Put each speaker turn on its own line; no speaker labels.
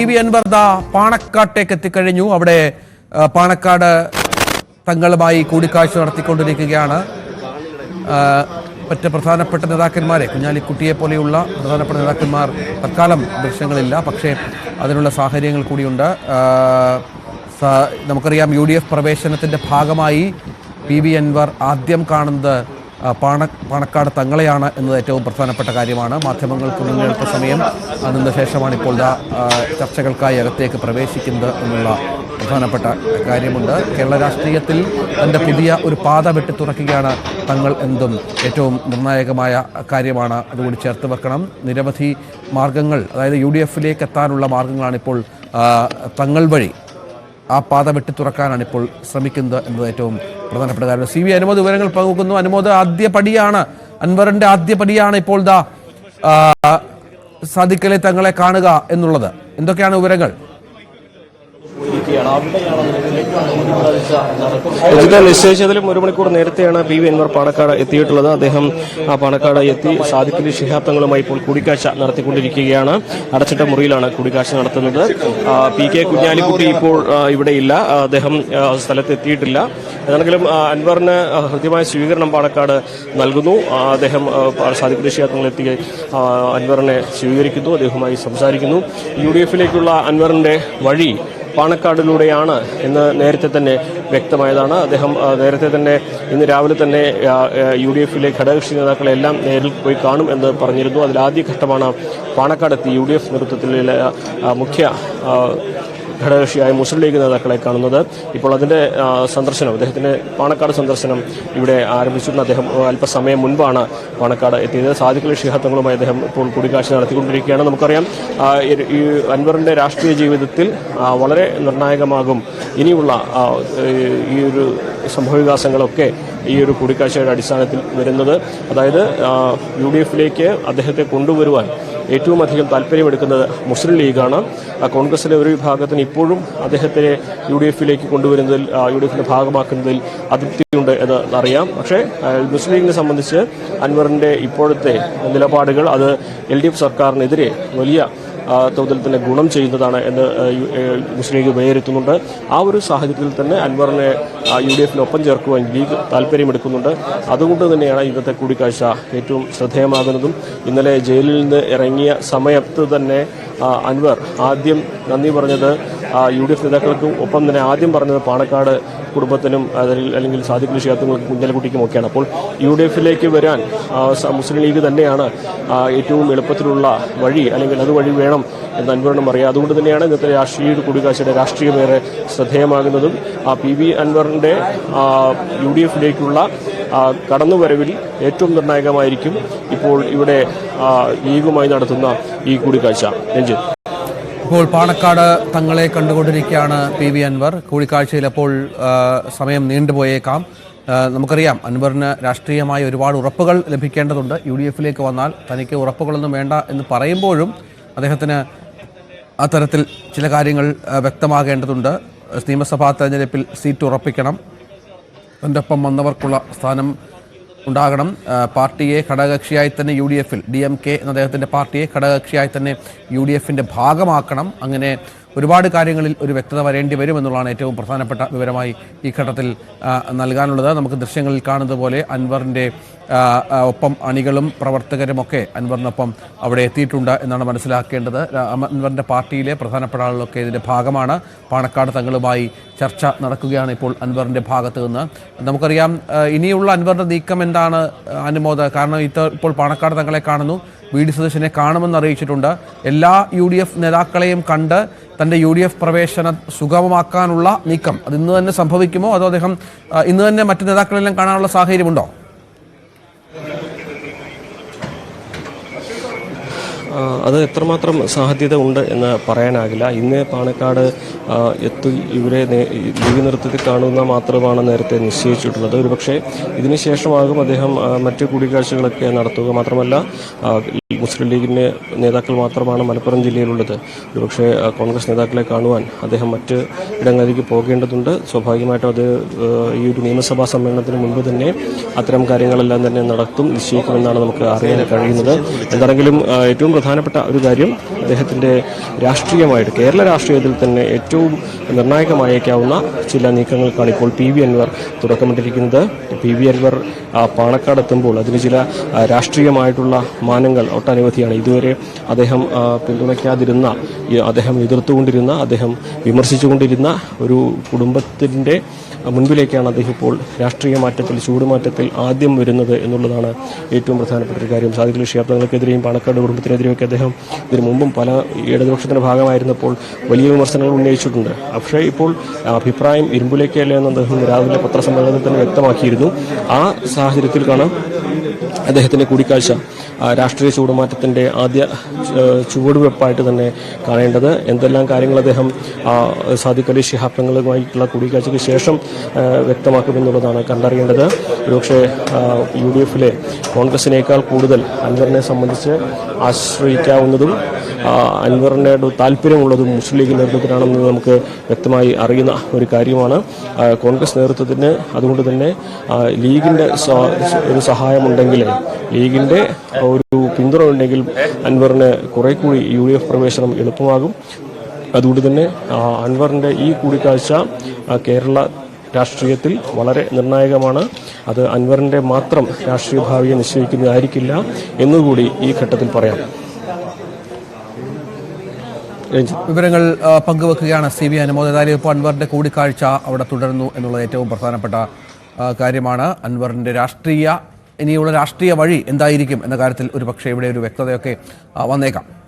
P V Anwar ദാ പാണക്കാട്ടേക്ക് എത്തിക്കഴിഞ്ഞു. അവിടെ പാണക്കാട് തങ്ങളുമായി കൂടിക്കാഴ്ച നടത്തിക്കൊണ്ടിരിക്കുകയാണ്. മറ്റ് പ്രധാനപ്പെട്ട നേതാക്കന്മാരെ കുഞ്ഞാലിക്കുട്ടിയെ പോലെയുള്ള പ്രധാനപ്പെട്ട നേതാക്കന്മാർ തൽക്കാലം ദൃശ്യങ്ങളില്ല. പക്ഷേ അതിനുള്ള സാഹചര്യങ്ങൾ കൂടിയുണ്ട്. നമുക്കറിയാം യു ഡി എഫ് പ്രവേശനത്തിന്റെ ഭാഗമായി പി വി അൻവർ ആദ്യം കാണുന്നത് പാണ പാണക്കാട് തങ്ങളെയാണ് എന്നത് ഏറ്റവും പ്രധാനപ്പെട്ട കാര്യമാണ്. മാധ്യമങ്ങൾക്ക് മുന്നിൽ അല്പസമയം നിന്ന ശേഷമാണ് ഇപ്പോൾ ചർച്ചകൾക്കായി അകത്തേക്ക് പ്രവേശിക്കുന്നത് എന്നുള്ള പ്രധാനപ്പെട്ട കാര്യമുണ്ട്. കേരള രാഷ്ട്രീയത്തിൽ തന്റെ പുതിയ ഒരു പാത വെട്ടി തുറക്കുകയാണ് തങ്ങൾ എന്തും. ഏറ്റവും നിർണായകമായ കാര്യമാണ് അതുകൂടി ചേർത്ത് വെക്കണം. നിരവധി മാർഗങ്ങൾ അതായത് യു ഡി എഫിലേക്ക് എത്താനുള്ള തങ്ങൾ വഴി ആ പാത വെട്ടി തുറക്കാനാണ് ഇപ്പോൾ ശ്രമിക്കുന്നത് എന്നത് ഏറ്റവും പ്രധാനപ്പെട്ട കാര്യം. സി വി അനുമോദ് വിവരങ്ങൾ പങ്കുവെക്കുന്നു. അനുമോദ് ആദ്യ പടിയാണ്. അൻവറിന്റെ ആദ്യ പടിയാണ് ഇപ്പോൾ ദാ സാദിക്കലെ തങ്ങളെ കാണുക എന്നുള്ളത്. എന്തൊക്കെയാണ് വിവരങ്ങൾ?
നിശ്ചയിച്ചതിലും ഒരു മണിക്കൂർ നേരത്തെയാണ് പി വി അൻവർ പാണക്കാട് എത്തിയിട്ടുള്ളത്. അദ്ദേഹം ആ പാണക്കാട് എത്തി സാധിക്കുന്ന ശിഹാബ് തങ്ങളുമായി ഇപ്പോൾ കൂടിക്കാഴ്ച നടത്തിക്കൊണ്ടിരിക്കുകയാണ്. അടച്ചിട്ട മുറിയിലാണ് കൂടിക്കാഴ്ച നടത്തുന്നത്. പി കെ കുഞ്ഞാലിക്കുട്ടി ഇപ്പോൾ ഇവിടെയില്ല. അദ്ദേഹം സ്ഥലത്തെത്തിയിട്ടില്ല. ഏതാണെങ്കിലും അൻവറിന് ഹൃദ്യമായ സ്വീകരണം പാണക്കാട് നൽകുന്നു. അദ്ദേഹം സാധിക്കുന്ന സാദിഖലി ശിഹാബ് അൻവറിനെ സ്വീകരിക്കുന്നു. അദ്ദേഹവുമായി സംസാരിക്കുന്നു. യു ഡി എഫിലേക്കുള്ള അൻവറിന്റെ വഴി പാണക്കാടിലൂടെയാണ് എന്ന് നേരത്തെ തന്നെ വ്യക്തമായതാണ്. അദ്ദേഹം നേരത്തെ തന്നെ ഇന്ന് രാവിലെ തന്നെ യു ഡി എഫിലെ ഘടകകക്ഷി നേതാക്കളെല്ലാം നേരിൽ പോയി കാണും എന്ന് പറഞ്ഞിരുന്നു. അതിൽ ആദ്യ ഘട്ടമാണ് പാണക്കാടെത്തി യു ഡി എഫ് നേതൃത്വത്തിലെ മുഖ്യ ഘടകകക്ഷിയായ മുസ്ലിം ലീഗ് നേതാക്കളെ കാണുന്നത്. ഇപ്പോൾ അതിന്റെ സന്ദർശനം അദ്ദേഹത്തിന്റെ പാണക്കാട് സന്ദർശനം ഇവിടെ ആരംഭിച്ചിട്ടുണ്ട് അദ്ദേഹം അല്പസമയം മുൻപാണ് പാണക്കാട് എത്തിയത്. സാദിഖലി ഷിഹാത്തങ്ങളുമായി അദ്ദേഹം ഇപ്പോൾ കൂടിക്കാഴ്ച നടത്തിക്കൊണ്ടിരിക്കുകയാണ്. നമുക്കറിയാം ഈ- അൻവറിന്റെ രാഷ്ട്രീയ ജീവിതത്തിൽ വളരെ നിർണായകമാകും. ഇനിയുള്ള ഈ ഒരു സംഭവവികാസങ്ങളൊക്കെ ഈ ഒരു കൂടിക്കാഴ്ചയുടെ അടിസ്ഥാനത്തിൽ വരുന്നത്. അതായത് യു ഡി എഫിലേക്ക് അദ്ദേഹത്തെ കൊണ്ടുവരുവാൻ ഏറ്റവും അധികം താല്പര്യമെടുക്കുന്നത് മുസ്ലിം ലീഗാണ്. കോൺഗ്രസിലെ ഒരു വിഭാഗത്തിന് ഇപ്പോഴും അദ്ദേഹത്തെ യു ഡി എഫിലേക്ക് കൊണ്ടുവരുന്നതിൽ യു ഡി എഫിന്റെ ഭാഗമാക്കുന്നതിൽ അതൃപ്തിയുണ്ട് എന്ന് അറിയാം. പക്ഷേ മുസ്ലിം ലീഗിനെ സംബന്ധിച്ച് അൻവറിന്റെ ഇപ്പോഴത്തെ നിലപാടുകൾ അത് എൽ ഡി എഫ് സർക്കാരിനെതിരെ വലിയ തോതിൽ തന്നെ ഗുണം ചെയ്യുന്നതാണ് എന്ന് മുസ്ലിം ലീഗ് വിലയിരുത്തുന്നുണ്ട്. ആ ഒരു സാഹചര്യത്തിൽ തന്നെ അൻവറിനെ യു ഡി എഫിനൊപ്പം ചേർക്കുവാൻ ലീഗ് താല്പര്യമെടുക്കുന്നുണ്ട്. അതുകൊണ്ട് തന്നെയാണ് ഇന്നത്തെ കൂടിക്കാഴ്ച ഏറ്റവും ശ്രദ്ധേയമാകുന്നതും. ഇന്നലെ ജയിലിൽ നിന്ന് ഇറങ്ങിയ സമയത്ത് തന്നെ അൻവർ ആദ്യം നന്ദി പറഞ്ഞത് യു ഡി എഫ് നേതാക്കൾക്കും ഒപ്പം തന്നെ ആദ്യം പറഞ്ഞത് പാണക്കാട് കുടുംബത്തിനും അല്ലെങ്കിൽ സാദിഖ് വിഷയാത്തുകൾക്കും കുഞ്ഞലക്കുട്ടിക്കും ഒക്കെയാണ്. അപ്പോൾ യു ഡി എഫിലേക്ക് വരാൻ മുസ്ലിം ലീഗ് തന്നെയാണ് ഏറ്റവും എളുപ്പത്തിലുള്ള വഴി അല്ലെങ്കിൽ അതുവഴി വേണം എന്ന് അൻവറിനും അറിയാം. അതുകൊണ്ട് തന്നെയാണ് ഇന്നത്തെ രാഷ്ട്രീയ കൂടിക്കാഴ്ചയുടെ രാഷ്ട്രീയമേറെ ശ്രദ്ധേയമാകുന്നതും ആ പി വി അൻവറിന്റെ യു ഡി എഫിലേക്കുള്ള കടന്നുവരവിൽ ഏറ്റവും നിർണായകമായിരിക്കും ഇപ്പോൾ ഇവിടെ ലീഗുമായി നടത്തുന്ന ഈ കൂടിക്കാഴ്ച. രഞ്ജിത്ത്.
ഇപ്പോൾ പാണക്കാട് തങ്ങളെ കണ്ടുകൊണ്ടിരിക്കുകയാണ് പി വി അൻവർ. കൂടിക്കാഴ്ചയിൽ അപ്പോൾ സമയം നീണ്ടുപോയേക്കാം. നമുക്കറിയാം അൻവറിന് രാഷ്ട്രീയമായ ഒരുപാട് ഉറപ്പുകൾ ലഭിക്കേണ്ടതുണ്ട്. യു ഡി എഫിലേക്ക് വന്നാൽ തനിക്ക് ഉറപ്പുകളൊന്നും വേണ്ട എന്ന് പറയുമ്പോഴും അദ്ദേഹത്തിന് അത്തരത്തിൽ ചില കാര്യങ്ങൾ വ്യക്തമാകേണ്ടതുണ്ട്. നിയമസഭാ തെരഞ്ഞെടുപ്പിൽ സീറ്റ് ഉറപ്പിക്കണം. തന്റെ ഒപ്പം വന്നവർക്കുള്ള സ്ഥാനം ഉണ്ടാകണം. പാർട്ടിയെ ഘടകകക്ഷിയായി തന്നെ യു ഡി എഫിൽ ഡി എം കെ എന്ന അദ്ദേഹത്തിന്റെ പാർട്ടിയെ ഘടകകക്ഷിയായി തന്നെ യു ഡി എഫിന്റെ ഭാഗമാക്കണം. അങ്ങനെ ഒരുപാട് കാര്യങ്ങളിൽ ഒരു വ്യക്തത വരേണ്ടി വരും എന്നുള്ളതാണ് ഏറ്റവും പ്രധാനപ്പെട്ട വിവരമായി ഈ ഘട്ടത്തിൽ നൽകാനുള്ളത്. നമുക്ക് ദൃശ്യങ്ങളിൽ കാണുന്നത് പോലെ അൻവറിന്റെ ഒപ്പം അണികളും പ്രവർത്തകരുമൊക്കെ അൻവറിനൊപ്പം അവിടെ എത്തിയിട്ടുണ്ട് എന്നാണ് മനസ്സിലാക്കേണ്ടത്. അൻവറിന്റെ പാർട്ടിയിലെ പ്രധാനപ്പെട്ട ആളുകളൊക്കെ ഇതിന്റെ ഭാഗമാണ്. പാണക്കാട് തങ്ങളുമായി ചർച്ച നടക്കുകയാണ് ഇപ്പോൾ അൻവറിന്റെ ഭാഗത്ത് നിന്ന്. നമുക്കറിയാം ഇനിയുള്ള അൻവറിന്റെ നീക്കം എന്താണ് അനുമോദ? കാരണം ഇത്ത ഇപ്പോൾ പാണക്കാട് തങ്ങളെ കാണുന്നു. വി ഡി സതീശനെ കാണുമെന്ന് അറിയിച്ചിട്ടുണ്ട്. എല്ലാ യു ഡി എഫ് നേതാക്കളെയും കണ്ട് തന്റെ യു ഡി എഫ് പ്രവേശനം സുഗമമാക്കാനുള്ള നീക്കം. അത് ഇന്ന് തന്നെ സംഭവിക്കുമോ? അതോ അദ്ദേഹം ഇന്ന് തന്നെ മറ്റു നേതാക്കളെല്ലാം കാണാനുള്ള സാഹചര്യമുണ്ടോ?
അത് എത്രമാത്രം സാധ്യത ഉണ്ട് എന്ന് പറയാനാകില്ല. ഇന്ന് പാണക്കാട് എത്തി ഇവരെ ലീവി നേതൃത്വത്തിൽ കാണുന്ന മാത്രമാണ് നേരത്തെ നിശ്ചയിച്ചിട്ടുള്ളത്. ഒരുപക്ഷെ ഇതിനുശേഷമാകും അദ്ദേഹം മറ്റ് കൂടിക്കാഴ്ചകളൊക്കെ നടത്തുക മാത്രമല്ല മുസ്ലിം ലീഗിന്റെ നേതാക്കൾ മാത്രമാണ് മലപ്പുറം ജില്ലയിലുള്ളത്. ഒരുപക്ഷെ കോൺഗ്രസ് നേതാക്കളെ കാണുവാൻ അദ്ദേഹം മറ്റ് ഇടങ്ങളിലേക്ക് പോകേണ്ടതുണ്ട്. സ്വാഭാവികമായിട്ടും അത് ഈ ഒരു നിയമസഭാ സമ്മേളനത്തിന് മുൻപ് തന്നെ അത്തരം കാര്യങ്ങളെല്ലാം തന്നെ നടത്തും നിശ്ചയിക്കുമെന്നാണ് നമുക്ക് അറിയാൻ കഴിയുന്നത്. എന്താണെങ്കിലും ഏറ്റവും പ്രധാനപ്പെട്ട ഒരു കാര്യം അദ്ദേഹത്തിന്റെ രാഷ്ട്രീയമായിട്ട് കേരള രാഷ്ട്രീയത്തിൽ തന്നെ ഏറ്റവും നിർണായകമായേക്കാവുന്ന ചില നീക്കങ്ങൾക്കാണ് ഇപ്പോൾ പി വി അൻവർ തുടക്കമിട്ടിരിക്കുന്നത്. പി വി അൻവർ പാണക്കാട് എത്തുമ്പോൾ അതിന് ചില രാഷ്ട്രീയമായിട്ടുള്ള മാനങ്ങൾ ഒട്ടനവധിയാണ്. ഇതുവരെ അദ്ദേഹം പിന്തുണയ്ക്കാതിരുന്ന അദ്ദേഹം എതിർത്തുകൊണ്ടിരുന്ന അദ്ദേഹം വിമർശിച്ചുകൊണ്ടിരുന്ന ഒരു കുടുംബത്തിന്റെ മുൻപിലേക്കാണ് അദ്ദേഹം ഇപ്പോൾ രാഷ്ട്രീയ മാറ്റത്തിൽ ചൂടുമാറ്റത്തിൽ ആദ്യം വരുന്നത് എന്നുള്ളതാണ് ഏറ്റവും പ്രധാനപ്പെട്ട ഒരു കാര്യം. സാധിക്കുന്ന ക്ഷേത്രങ്ങൾക്കെതിരെയും പാണക്കാട് കുടുംബത്തിനെതിരെയൊക്കെ അദ്ദേഹം ഇതിനു മുമ്പും പല ഇടതുപക്ഷത്തിന്റെ ഭാഗമായിരുന്നപ്പോൾ വലിയ വിമർശനങ്ങൾ ഉന്നയിച്ചിട്ടുണ്ട്. പക്ഷേ ഇപ്പോൾ അഭിപ്രായം ഇരുമ്പിലേക്കല്ല എന്ന് അദ്ദേഹം രാവിലെ പത്രസമ്മേളനത്തിൽ വ്യക്തമാക്കിയിരുന്നു. ആ സാഹചര്യത്തിൽ കാണാം അദ്ദേഹത്തിന്റെ കൂടിക്കാഴ്ച. രാഷ്ട്രീയ ചൂടുമാറ്റത്തിന്റെ ആദ്യ ചുവടുവെപ്പായിട്ട് തന്നെ കാണേണ്ടത്. എന്തെല്ലാം കാര്യങ്ങൾ അദ്ദേഹം സാദിഖ് അലി ശിഹാബ് തങ്ങളുമായിട്ടുള്ള കൂടിക്കാഴ്ചയ്ക്ക് ശേഷം വ്യക്തമാക്കുമെന്നുള്ളതാണ് കണ്ടറിയേണ്ടത്. ഒരുപക്ഷെ യു ഡി എഫിലെ കോൺഗ്രസിനേക്കാൾ കൂടുതൽ അൻവറിനെ സംബന്ധിച്ച് ആശ്രയിക്കാവുന്നതും അൻവറിന്റെ താല്പര്യമുള്ളതും മുസ്ലിം ലീഗ് നേതൃത്വത്തിനാണെന്ന് നമുക്ക് വ്യക്തമായി അറിയുന്ന ഒരു കാര്യമാണ്. കോൺഗ്രസ് നേതൃത്വത്തിന് അതുകൊണ്ട് തന്നെ ലീഗിന്റെ ഒരു സഹായമുണ്ടെങ്കിൽ ലീഗിന്റെ ഒരു പിന്തുണ ഉണ്ടെങ്കിൽ അൻവറിന് കുറെ കൂടി യു ഡി എഫ് പ്രവേശനം എളുപ്പമാകും. അതുകൊണ്ട് തന്നെ അൻവറിന്റെ ഈ കൂടിക്കാഴ്ച കേരള രാഷ്ട്രീയത്തിൽ വളരെ നിർണായകമാണ്. അത് അൻവറിന്റെ മാത്രം രാഷ്ട്രീയ ഭാവിയെ നിശ്ചയിക്കുന്നതായിരിക്കില്ല എന്നുകൂടി ഈ ഘട്ടത്തിൽ പറയാം.
വിവരങ്ങൾ പങ്കുവെക്കുകയാണ് സി ബി അനുമോദ്. ഇപ്പോൾ അൻവറിന്റെ കൂടിക്കാഴ്ച അവിടെ തുടരുന്നു എന്നുള്ളത് ഏറ്റവും പ്രധാനപ്പെട്ട കാര്യമാണ്. അൻവറിന്റെ രാഷ്ട്രീയ ഇനിയുള്ള രാഷ്ട്രീയ വഴി എന്തായിരിക്കും എന്ന കാര്യത്തിൽ ഒരു പക്ഷേ ഇവിടെ ഒരു വ്യക്തതയൊക്കെ വന്നേക്കാം.